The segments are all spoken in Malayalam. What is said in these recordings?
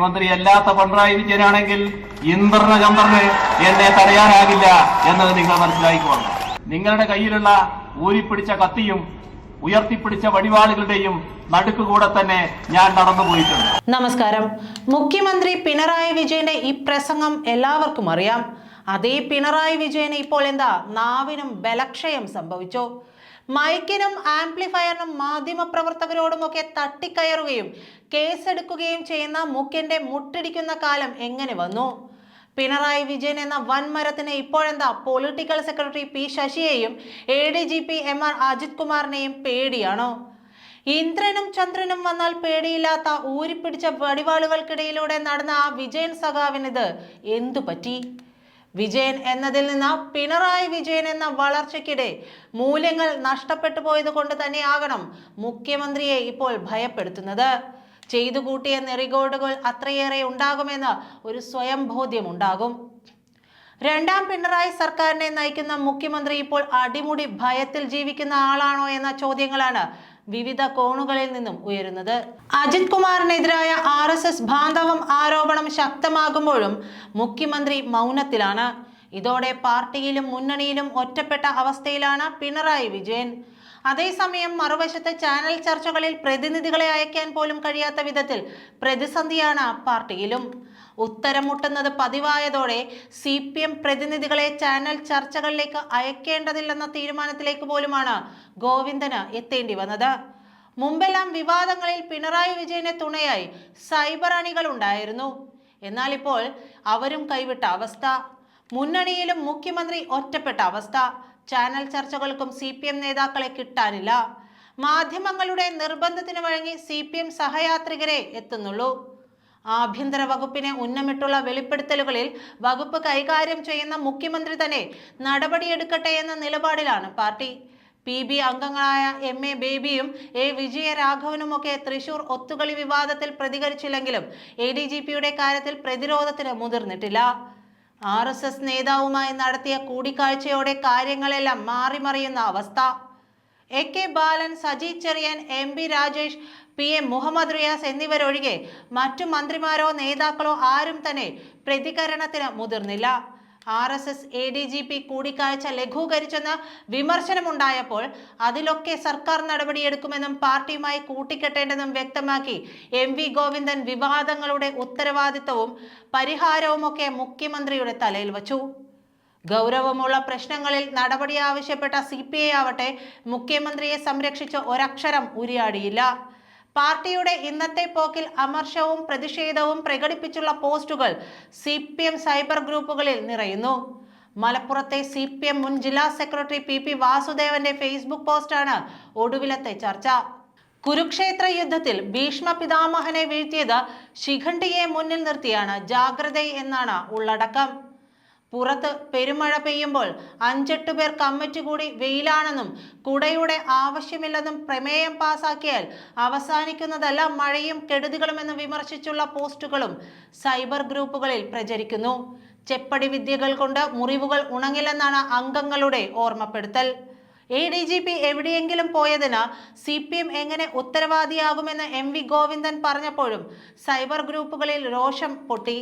മുഖ്യമന്ത്രി അല്ലാത്ത പിണറായി വിജയനാണെങ്കിൽ ഇന്ദ്രന ചന്ദ്രന് എന്നെ തടയാനാകില്ല എന്നത് നിങ്ങൾ മനസ്സിലാക്കിക്കോണം നിങ്ങളുടെ കയ്യിലുള്ള ഊരിപ്പിടിച്ച കത്തിയും ഉയർത്തിപ്പിടിച്ച വടിവാളുകളുടെയും നടുക്കുകൂടെ തന്നെ ഞാൻ നടന്നുപോയിട്ടുണ്ട് നമസ്കാരം. മുഖ്യമന്ത്രി പിണറായി വിജയന്റെ ഈ പ്രസംഗം എല്ലാവർക്കും അറിയാം. അതേ പിണറായി വിജയന് ഇപ്പോൾ എന്താ നാവിനും ബലക്ഷയം സംഭവിച്ചോ? മൈക്കിനും ആംപ്ലിഫയറിനും മാധ്യമപ്രവർത്തകരോടുമൊക്കെ തട്ടിക്കയറുകയും കേസെടുക്കുകയും ചെയ്യുന്ന മുഖ്യന്റെ മുട്ടിടിക്കുന്ന കാലം എങ്ങനെ വന്നു? പിണറായി വിജയൻ എന്ന വൻമരത്തിന് ഇപ്പോഴെന്താ political secretary P ശശിയെയും A D G P M R Ajith കുമാറിനെയും പേടിയാണോ? ഇന്ദ്രനും ചന്ദ്രനും വന്നാൽ പേടിയില്ലാത്ത ഊരിപ്പിടിച്ച വടിവാളുകൾക്കിടയിലൂടെ നടന്ന ആ വിജയൻ സഖാവിനിത് എന്തു പറ്റി വിജയൻ എന്നതിൽ നിന്ന് പിണറായി വിജയൻ എന്ന വളർച്ചയ്ക്കിടെ മൂല്യങ്ങൾ നഷ്ടപ്പെട്ടു പോയത് കൊണ്ട് തന്നെയാകണം മുഖ്യമന്ത്രിയെ ഇപ്പോൾ ഭയപ്പെടുത്തുന്നത്. ചെയ്തു കൂട്ടിയ നെറികോടുകൾ അത്രയേറെ ഉണ്ടാകുമെന്ന് ഒരു സ്വയം ബോധ്യമുണ്ടാകും രണ്ടാം പിണറായി സർക്കാരിനെ നയിക്കുന്ന മുഖ്യമന്ത്രി ഇപ്പോൾ അടിമുടി ഭയത്തിൽ ജീവിക്കുന്ന ആളാണോ എന്ന ചോദ്യങ്ങളാണ് വിവിധ കോണുകളിൽ നിന്നും ഉയരുന്നത്. അജിത് കുമാറിനെതിരായ ആർ എസ് എസ് ബാന്ധവം ആരോപണം ശക്തമാകുമ്പോഴും മുഖ്യമന്ത്രി മൗനത്തിലാണ്. ഇതോടെ പാർട്ടിയിലും മുന്നണിയിലും ഒറ്റപ്പെട്ട അവസ്ഥയിലാണ് പിണറായി വിജയൻ. അതേസമയം മറുവശത്ത് ചാനൽ ചർച്ചകളിൽ പ്രതിനിധികളെ അയക്കാൻ പോലും കഴിയാത്ത വിധത്തിൽ പ്രതിസന്ധിയാണ് പാർട്ടിയിലും. ഉത്തരമുട്ടുന്നത് പതിവായതോടെ സി പി എം പ്രതിനിധികളെ ചാനൽ ചർച്ചകളിലേക്ക് അയക്കേണ്ടതില്ലെന്ന തീരുമാനത്തിലേക്ക് പോലുമാണ് ഗോവിന്ദന് എത്തേണ്ടി വന്നത്. മുമ്പെല്ലാം വിവാദങ്ങളിൽ പിണറായി വിജയനെ തുണയായി സൈബർ അണികൾ ഉണ്ടായിരുന്നു. എന്നാൽ ഇപ്പോൾ അവരും കൈവിട്ട അവസ്ഥ. മുന്നണിയിലും മുഖ്യമന്ത്രി ഒറ്റപ്പെട്ട അവസ്ഥ. ചാനൽ ചർച്ചകൾക്കും സി പി എം നേതാക്കളെ കിട്ടാനില്ല. മാധ്യമങ്ങളുടെ നിർബന്ധത്തിന് വഴങ്ങി സി പി എം സഹയാത്രികരെ എത്തുന്നുള്ളൂ. ആഭ്യന്തര വകുപ്പിനെ ഉന്നമിട്ടുള്ള വെളിപ്പെടുത്തലുകളിൽ വകുപ്പ് കൈകാര്യം ചെയ്യുന്ന മുഖ്യമന്ത്രി തന്നെ നടപടിയെടുക്കട്ടെ എന്ന നിലപാടിലാണ് പാർട്ടി. പി ബി അംഗങ്ങളായ എം എ ബേബിയും എ വിജയരാഘവനുമൊക്കെ തൃശൂർ ഒത്തുകളി വിവാദത്തിൽ പ്രതികരിച്ചില്ലെങ്കിലും എ ഡി ജി പിയുടെ കാര്യത്തിൽ പ്രതിരോധത്തിന് മുതിർന്നിട്ടില്ല. ആർ എസ് എസ് നേതാവുമായി നടത്തിയ കൂടിക്കാഴ്ചയോടെ കാര്യങ്ങളെല്ലാം മാറിമറിയുന്ന അവസ്ഥ. A K Balan Saji Cherian M P Rajesh P M Muhammad Riyas എന്നിവരൊഴികെ മറ്റു മന്ത്രിമാരോ നേതാക്കളോ ആരും തന്നെ പ്രതികരണത്തിന് മുതിർന്നില്ല. R S S A D G P കൂടിക്കാഴ്ച ലഘൂകരിച്ചെന്ന് വിമർശനമുണ്ടായപ്പോൾ അതിലൊക്കെ സർക്കാർ നടപടിയെടുക്കുമെന്നും പാർട്ടിയുമായി കൂട്ടിക്കെട്ടേണ്ടെന്നും വ്യക്തമാക്കി എം വി ഗോവിന്ദൻ വിവാദങ്ങളുടെ ഉത്തരവാദിത്തവും പരിഹാരവുമൊക്കെ മുഖ്യമന്ത്രിയുടെ തലയിൽ വച്ചു. ഗൗരവമുള്ള പ്രശ്നങ്ങളിൽ നടപടി ആവശ്യപ്പെട്ട സി പി ഐ ആവട്ടെ മുഖ്യമന്ത്രിയെ സംരക്ഷിച്ച് ഒരക്ഷരം ഉരിയാടിയില്ല. പാർട്ടിയുടെ ഇന്നത്തെ പോക്കിൽ അമർഷവും പ്രതിഷേധവും പ്രകടിപ്പിച്ചുള്ള പോസ്റ്റുകൾ സി സൈബർ ഗ്രൂപ്പുകളിൽ നിറയുന്നു. മലപ്പുറത്തെ സി പി എം മുൻ ജില്ലാ സെക്രട്ടറി പി പി വാസുദേവന്റെ ഫേസ്ബുക്ക് പോസ്റ്റാണ് ഒടുവിലത്തെ ചർച്ച. കുരുക്ഷേത്ര യുദ്ധത്തിൽ ഭീഷ്മ പിതാമഹനെ വീഴ്ത്തിയത് ശിഖണ്ഡിയെ മുന്നിൽ നിർത്തിയാണ് ജാഗ്രത എന്നാണ് ഉള്ളടക്കം. പുറത്ത് പെരുമഴ പെയ്യുമ്പോൾ അഞ്ചെട്ട് പേർ കമ്മിറ്റി കൂടി വെയിലാണെന്നും കുടയുടെ ആവശ്യമില്ലെന്നും പ്രമേയം പാസാക്കിയാൽ അവസാനിക്കുന്നതല്ല മഴയും കെടുതികളുമെന്ന് വിമർശിച്ചുള്ള പോസ്റ്റുകളും സൈബർ ഗ്രൂപ്പുകളിൽ പ്രചരിക്കുന്നു. ചെപ്പടി വിദ്യകൾ കൊണ്ട് മുറിവുകൾ ഉണങ്ങില്ലെന്നാണ് അംഗങ്ങളുടെ ഓർമ്മപ്പെടുത്തൽ. എ ഡി ജി പി എവിടെയെങ്കിലും പോയതിന് സി പി എം എങ്ങനെ ഉത്തരവാദിയാകുമെന്ന് എം വി ഗോവിന്ദൻ പറഞ്ഞപ്പോഴും സൈബർ ഗ്രൂപ്പുകളിൽ രോഷം പൊട്ടി.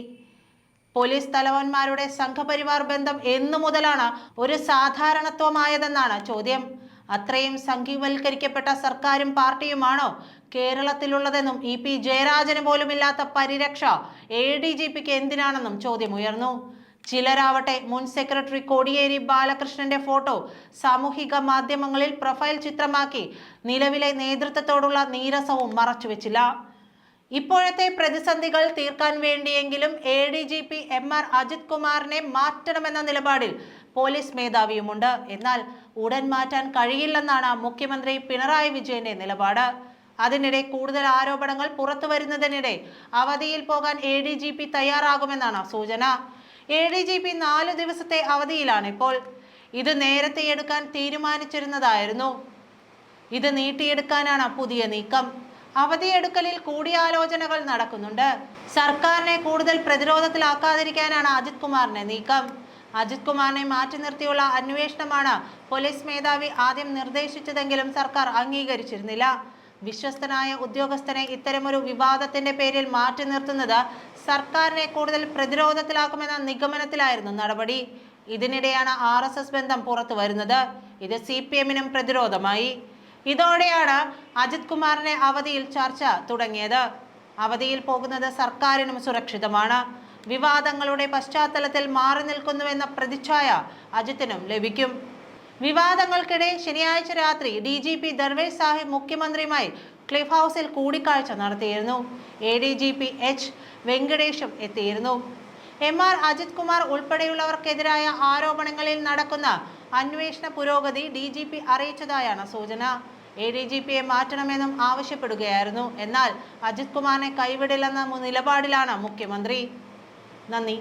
പോലീസ് തലവന്മാരുടെ സംഘപരിവാർ ബന്ധം എന്നു മുതലാണ് ഒരു സാധാരണത്വമായതെന്നാണ് ചോദ്യം. അത്രയും സംഘീവൽക്കരിക്കപ്പെട്ട സർക്കാരും പാർട്ടിയുമാണോ കേരളത്തിലുള്ളതെന്നും ഇ പി ജയരാജന് പോലുമില്ലാത്ത പരിരക്ഷ എ ഡി ജി പിക്ക് എന്തിനാണെന്നും ചോദ്യമുയർന്നു ചിലരാവട്ടെ മുൻ സെക്രട്ടറി കോടിയേരി ബാലകൃഷ്ണന്റെ ഫോട്ടോ സാമൂഹിക മാധ്യമങ്ങളിൽ പ്രൊഫൈൽ ചിത്രമാക്കി നിലവിലെ നേതൃത്വത്തോടുള്ള നീരസവും മറച്ചുവെച്ചില്ല. ഇപ്പോഴത്തെ പ്രതിസന്ധികൾ തീർക്കാൻ വേണ്ടിയെങ്കിലും A D G P M R Ajith കുമാറിനെ മാറ്റണമെന്ന നിലപാടിൽ പോലീസ് മേധാവിയുമുണ്ട്. എന്നാൽ ഉടൻ മാറ്റാൻ കഴിയില്ലെന്നാണ് മുഖ്യമന്ത്രി പിണറായി വിജയന്റെ നിലപാട്. അതിനിടെ കൂടുതൽ ആരോപണങ്ങൾ പുറത്തു വരുന്നതിനിടെ അവധിയിൽ പോകാൻ എ ഡി ജി പി തയ്യാറാകുമെന്നാണ് സൂചന. എ ഡി ജി പി നാല് ദിവസത്തെ അവധിയിലാണ് ഇപ്പോൾ ഇത് നേരത്തെ എടുക്കാൻ തീരുമാനിച്ചിരുന്നതായിരുന്നു. ഇത് നീട്ടിയെടുക്കാനാണ് പുതിയ നീക്കം. അവധിയെടുക്കലിൽ കൂടിയാലോചനകൾ നടക്കുന്നുണ്ട്. സർക്കാരിനെ കൂടുതൽ പ്രതിരോധത്തിലാക്കാതിരിക്കാനാണ് അജിത് കുമാറിന്റെ നീക്കം. അജിത് കുമാറിനെ മാറ്റി നിർത്തിയുള്ള അന്വേഷണമാണ് പോലീസ് മേധാവി ആദ്യം നിർദ്ദേശിച്ചതെങ്കിലും സർക്കാർ അംഗീകരിച്ചിരുന്നില്ല. വിശ്വസ്തനായ ഉദ്യോഗസ്ഥനെ ഇത്തരമൊരു വിവാദത്തിന്റെ പേരിൽ മാറ്റി നിർത്തുന്നത് സർക്കാരിനെ കൂടുതൽ പ്രതിരോധത്തിലാക്കുമെന്ന നിഗമനത്തിലായിരുന്നു നടപടി. ഇതിനിടെയാണ് ആർ ബന്ധം പുറത്തു വരുന്നത് ഇത് സി പ്രതിരോധമായി. ഇതോടെയാണ് അജിത് കുമാറിനെ അവധിയിൽ ചർച്ച തുടങ്ങിയത്. അവധിയിൽ പോകുന്നത് സർക്കാരിനും സുരക്ഷിതമാണ്. വിവാദങ്ങളുടെ പശ്ചാത്തലത്തിൽ മാറി നിൽക്കുന്നുവെന്ന പ്രതിച്ഛായ അജിത്തിനും ലഭിക്കും. വിവാദങ്ങൾക്കിടെ ശനിയാഴ്ച രാത്രി D G P Darvesh Sahib മുഖ്യമന്ത്രിയുമായി ക്ലിഫ് ഹൗസിൽ കൂടിക്കാഴ്ച നടത്തിയിരുന്നു. A D G P H വെങ്കടേഷും എത്തിയിരുന്നു. എം ആർ അജിത് കുമാർ ഉൾപ്പെടെയുള്ളവർക്കെതിരായ ആരോപണങ്ങളിൽ നടക്കുന്ന അന്വേഷണ പുരോഗതി ഡി ജി പി അറിയിച്ചതായാണ് സൂചന. എ ഡി ജി പിയെ മാറ്റണമെന്നും ആവശ്യപ്പെടുകയായിരുന്നു. എന്നാൽ അജിത് കുമാറിനെ കൈവിടില്ലെന്ന നിലപാടിലാണ് മുഖ്യമന്ത്രി. നന്ദി.